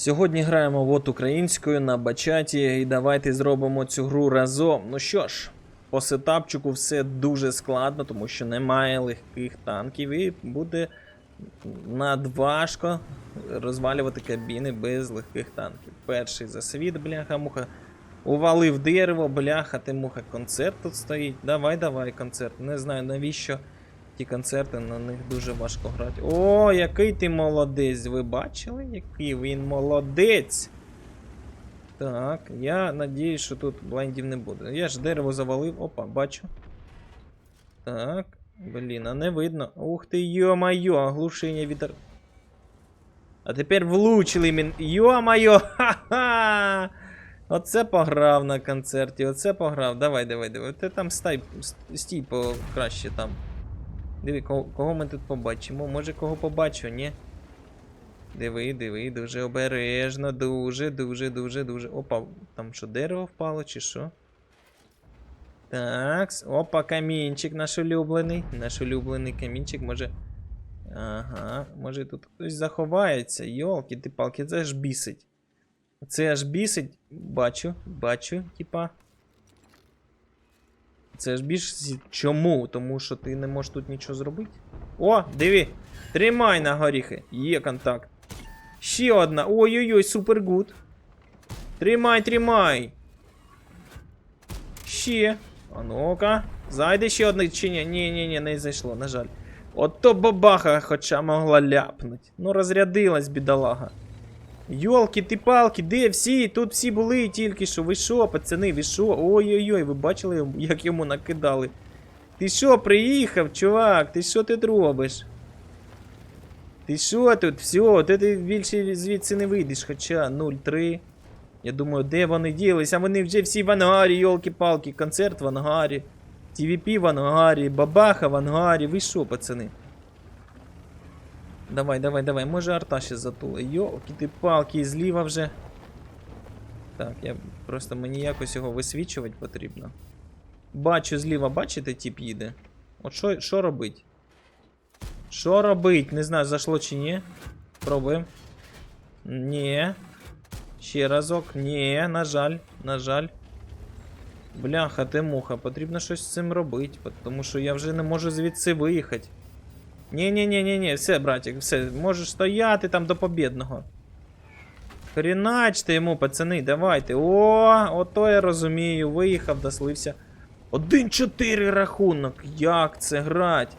Сьогодні граємо вот українською на бачаті, і давайте зробимо цю гру разом. Ну що ж, по сетапчику все дуже складно, тому що немає легких танків, і буде надважко розвалювати кабіни без легких танків. Перший засвіт, бляха-муха. Увалив дерево, бляха, ти муха, концерт тут стоїть. Давай, давай, концерт. Не знаю навіщо ті концерти, на них дуже важко грати. О, який ти молодець! Ви бачили, який він молодець? Так, я надіюсь, що тут блайндів не буде. Я ж дерево завалив. Опа, бачу. Так, блін, а не видно. Ух ти, йо-майо, оглушення вітер. А тепер влучили мен. Йо-майо! Ха-ха! Оце пограв на концерті, оце пограв. Давай, давай, давай. Ти там стай, стій по краще там. Диви, кого, кого ми тут побачимо? Може кого побачу, ні? Диви, диви, дуже обережно, дуже, дуже, дуже, дуже. Опа, там що, дерево впало, чи що? Так, опа, камінчик наш улюблений. Наш улюблений камінчик, може. Ага, може тут хтось заховається. Йолки, ти палки, це аж бісить. Це аж бісить. Бачу, бачу, типа. Це ж більш чому? Тому що ти не можеш тут нічого зробити. О, диви! Тримай на горіхи. Є контакт. Ще одна. Ой-ой-ой, супергуд. Тримай, тримай. Ще. А ну-ка. Зайде ще одна чи ні? Ні, ні, ні, не зайшло, на жаль. Ото бабаха хоча могла ляпнуть. Ну, розрядилась, бідолага. Йолки ти палки, де всі? Тут всі були тільки що. Ви що, пацани, ви що? Ой-ой-ой, ви бачили, як йому накидали? Ти що, приїхав, чувак? Ти що тут робиш? Ти що тут? Все, ти, більше звідси не вийдеш, хоча 0-3. Я думаю, де вони ділись? А вони вже всі в ангарі, йолки-палки, концерт в ангарі. TVP в ангарі, бабаха в ангарі. Ви що, пацани? Давай, давай, давай. Може арта ще затули. Йолки ти палки, зліва вже. Так, я просто мені якось його висвічувати потрібно. Бачу зліва, бачите, тип їде. От що, що робить? Що робить? Не знаю, зайшло чи ні. Пробуємо. Ні. Ще разок. Ні, на жаль, на жаль. Бляха, ти муха, потрібно щось з цим робити, тому що я вже не можу звідси виїхати. Ні-ні-ні-ні, все, братик, все, можеш стояти там до побідного. Хріначте йому, пацани, давайте. О, ото я розумію, виїхав, дослився. 1-4 рахунок. Як це грать?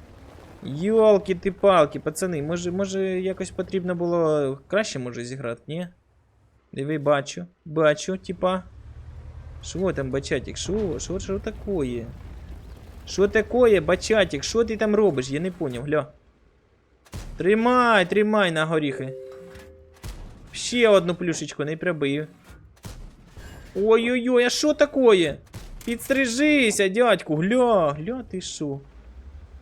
Йолки ти палки, пацани, може, може якось потрібно було краще може зіграти, ні? Диви, бачу, бачу, типа. Що там, бачатик? Що? Що, що такое? Що такое, бачатик? Що ти там робиш? Я не поняв, гля. Тримай, тримай на горіхи. Ще одну плюшечку не прибив. Ой-ой-ой, а що такое? Підстрижися, дядьку, гля, гля ти що?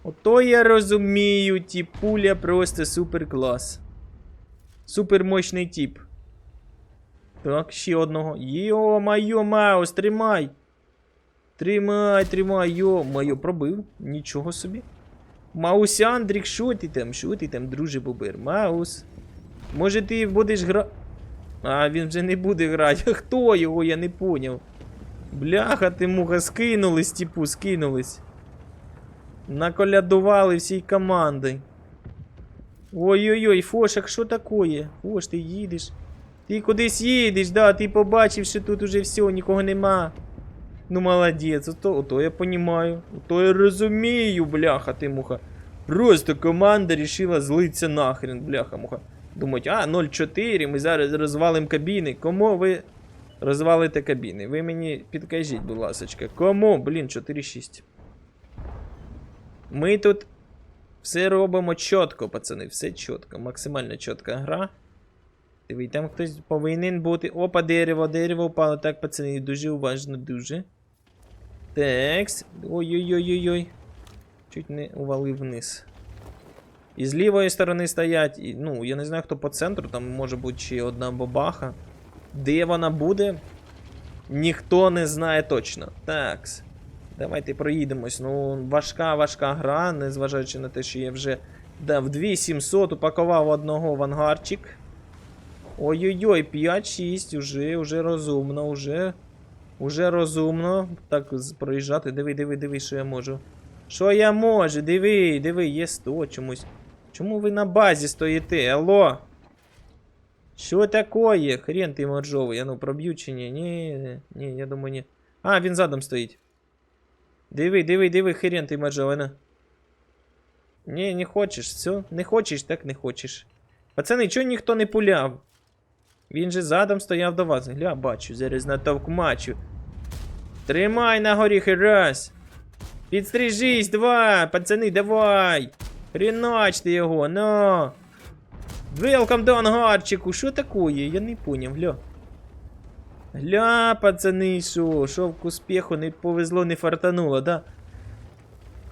Ото я розумію, ті пуля просто супер клас. Супер мощний тип. Так, ще одного. Йо-майо, Маус, тримай. Тримай, тримай, йо-майо, пробив. Нічого собі. Маус Андрік, що ти там? Що ти там, друже Бобер? Маус. Може ти будеш гра. А, він вже не буде грати. Хто його, я не поняв. Бляха, ти муха, скинулись, типу, скинулись. Наколядували всій команди. Ой-ой-ой, Фошак, що такое? Фош, ти їдеш. Ти кудись їдеш, да, ти побачив, що тут уже все, нікого нема. Ну молодець, ото, ото я понімаю. Ото я розумію, бляха, ти муха. Просто команда рішила злитися нахрен, бляха муха. Думають, а, 0-4, ми зараз розвалимо кабіни. Кому ви розвалите кабіни? Ви мені підкажіть, будь ласочка. Кому? Блін, 4-6. Ми тут все робимо чітко, пацани, все чітко. Максимально чітка гра. Диви, там хтось повинен бути. Опа, дерево, дерево впало. Так, пацани, дуже уважно, дуже. Текс. Ой-ой-ой-ой-ой. Чуть не увалив вниз. І з лівої сторони стоять. І, ну, я не знаю, хто по центру, там може бути ще одна бабаха. Де вона буде? Ніхто не знає точно. Такс. Давайте проїдемось. Ну, важка, важка гра, незважаючи на те, що я вже в 2700 упакував одного в ангарчик. Ой-ой-ой, 5-6, уже, уже розумно, уже. Уже розумно. Так проїжджати. Диви, диви, диви, що я можу. Що я можу? Диви, диви, є 100 чомусь. Чому ви на базі стоїте? Алло? Що такое? Хрен ти моржовий. Я ну проб'ю чи ні? Ні, ні, я думаю, ні. А, він задом стоїть. Диви, диви, диви, хрен ти моржовий, на. Ні, не хочеш, все. Не хочеш, так не хочеш. Пацани, чого ніхто не пуляв? Він же задом стояв до вас. Гля, бачу, зараз натовк мачу. Тримай на горіхи раз. Підстрижись, два. Пацани, давай. Хреначте його, но. Welcome до ангарчику. Що такое? Я не поняв, гля. Гля, пацани, що? Шов к успіху, не повезло, не фартануло, да?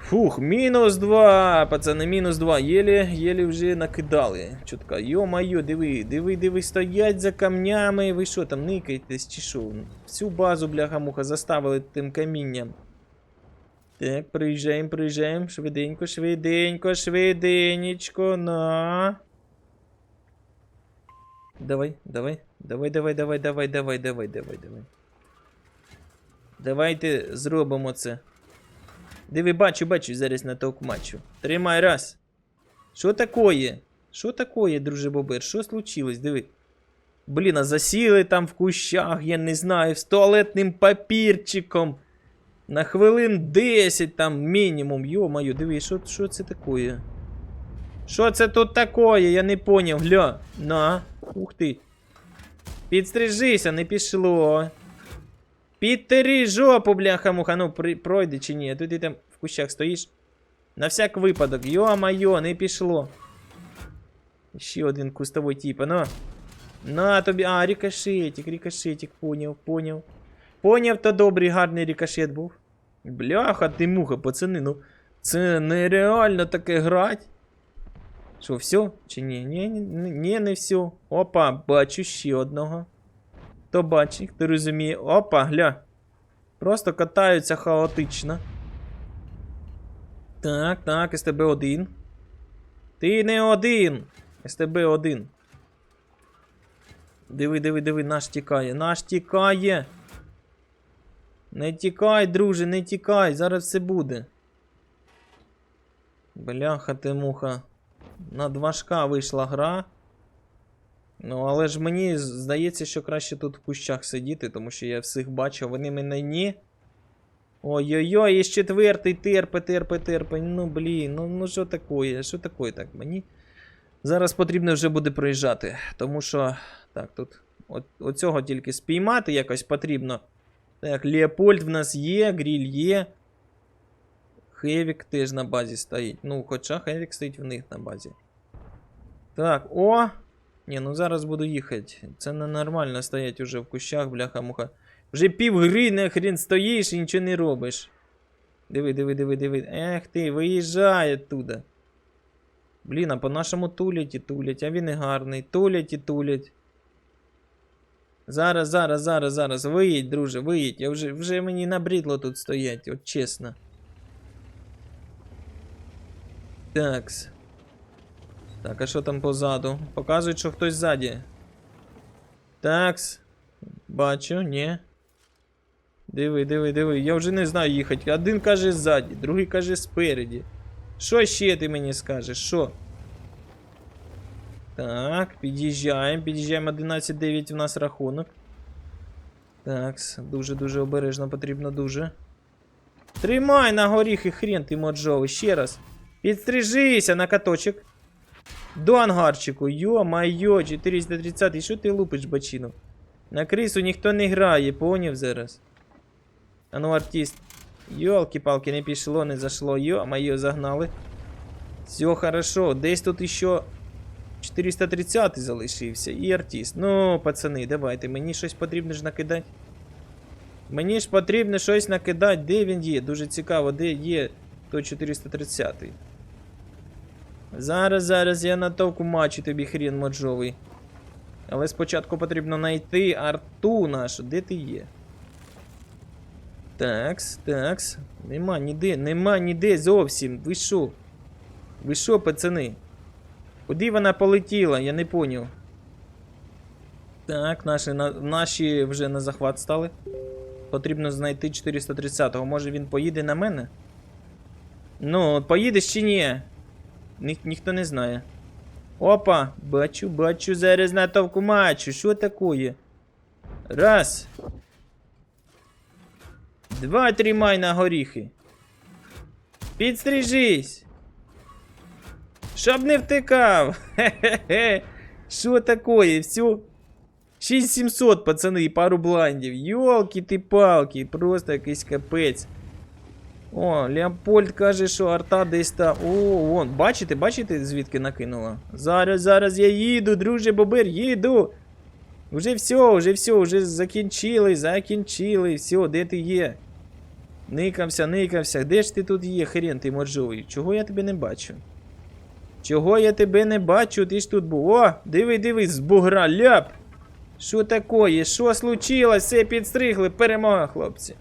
Фух, мінус два, пацани, мінус два. Єлі, єлі вже накидали. Чутка, йо-майо, диви, диви, диви, стоять за камнями. Ви що там, никаєтесь чи що? Всю базу, бляха-муха, заставили тим камінням. Так, приїжджаємо, приїжджаємо. Швиденько, швиденько, швиденечко, на. Давай, давай, давай, давай, давай, давай, давай, давай, давай, давай. Давайте зробимо це. Диви, бачу, бачу, зараз на товкмачу. Тримай раз. Що такое? Що такое, друже Бобер? Що случилось? Диви. Блін, а засіли там в кущах, я не знаю, з туалетним папірчиком. На хвилин 10 там мінімум. Йо-моє, диви, що, що це такое? Що це тут такое? Я не поняв, гля. На. Ух ти. Підстрижися, не пішло. Підтери жопу, бляха-муха, ну при, пройде чи ні. Тут ти там в кущах стоїш. На всяк випадок. Йо-майо, не пішло. Ще один кустовий тип, ну. На тобі. А, рикошетик, рикошетик, поняв, поняв. Поняв, то добрий, гарний рикошет був. Бляха, ти муха, пацани, ну. Це нереально таке грать. Що, все? Чи? Ні, ні, ні, не все. Опа, бачу ще одного. Хто бачить, хто розуміє. Опа, гля. Просто катаються хаотично. Так, так, СТБ-1. Ти не один. СТБ-1. Диви, диви, диви, наш тікає. Наш тікає. Не тікай, друже, не тікай, зараз все буде. Бляха ти муха. Надважка вийшла гра. Ну, але ж мені здається, що краще тут в кущах сидіти, тому що я всіх бачив, вони мене ні. Ой-ой-ой, і четвертий терпе, терпе, терпе. Ну блін, ну ну що таке? Що таке так мені? Зараз потрібно вже буде проїжджати. Тому що. Так, тут. От, оцього тільки спіймати якось потрібно. Так, Леопольд в нас є, гріль є. Хевік теж на базі стоїть. Ну, хоча Хевік стоїть в них на базі. Так, о! Ні, ну зараз буду їхати. Це ненормально стоять уже в кущах, бляха-муха. Вже пів гри нахрен стоїш і нічого не робиш. Диви, диви, диви, диви. Ех ти, виїжджай оттуда. Блін, а по нашому тулять і тулять, а він і гарний. Тулять і тулять. Зараз, зараз, зараз, зараз. Виїдь, друже, виїдь. Я вже, вже мені набридло тут стоять, от чесно. Такс. Так, а що там позаду? Показують, що хтось ззаді. Такс. Бачу, ні. Диви, диви, диви. Я вже не знаю їхати. Один каже ззаді, другий каже спереді. Що ще ти мені скажеш? Що? Так, під'їжджаємо, під'їжджаємо 11-9 у нас рахунок. Такс, дуже-дуже обережно потрібно дуже. Тримай на горіхи хрен ти моджовий, ще раз. Підстрижися на каточок. До ангарчику. Йо-майо, 430. І що ти лупиш, бачину? На крису ніхто не грає, поняв зараз. А ну, артист. Йолки-палки, не пішло, не зашло. Йо-майо, загнали. Все хорошо. Десь тут іще 430 залишився. І артист. Ну, пацани, давайте. Мені щось потрібно ж накидати. Мені ж потрібно щось накидати. Де він є? Дуже цікаво, де є той 430. Зараз, зараз я натовку мачу тобі хрін моджовий. Але спочатку потрібно знайти арту нашу. Де ти є? Такс, такс. Нема ніде, нема ніде зовсім. Ви що? Ви що, пацани? Куди вона полетіла? Я не поняв. Так, наші, на, наші вже на захват стали. Потрібно знайти 430-го. Може він поїде на мене? Ну, поїдеш чи ні? Ні, ніхто не знає. Опа, бачу, бачу, зараз натовку мачу. Що такое? Раз. Два тримай на горіхи. Підстрижись. Щоб не втикав. Хе-хе-хе. Що такое? Все. 6700, пацани, пару блайндів. Йолки ти палки, просто якийсь капець. О, Леопольд каже, що арта десь та. О, вон, бачите, бачите, звідки накинула? Зараз, зараз я їду, друже Бобер, їду. Уже все, уже все, уже закінчили, закінчили. Все, де ти є? Никався, никався. Де ж ти тут є, хрен ти моржовий? Чого я тебе не бачу? Чого я тебе не бачу? Ти ж тут був. О, диви, диви, з бугра, ляп. Що такое? Що случилось? Все підстригли, перемога, хлопці.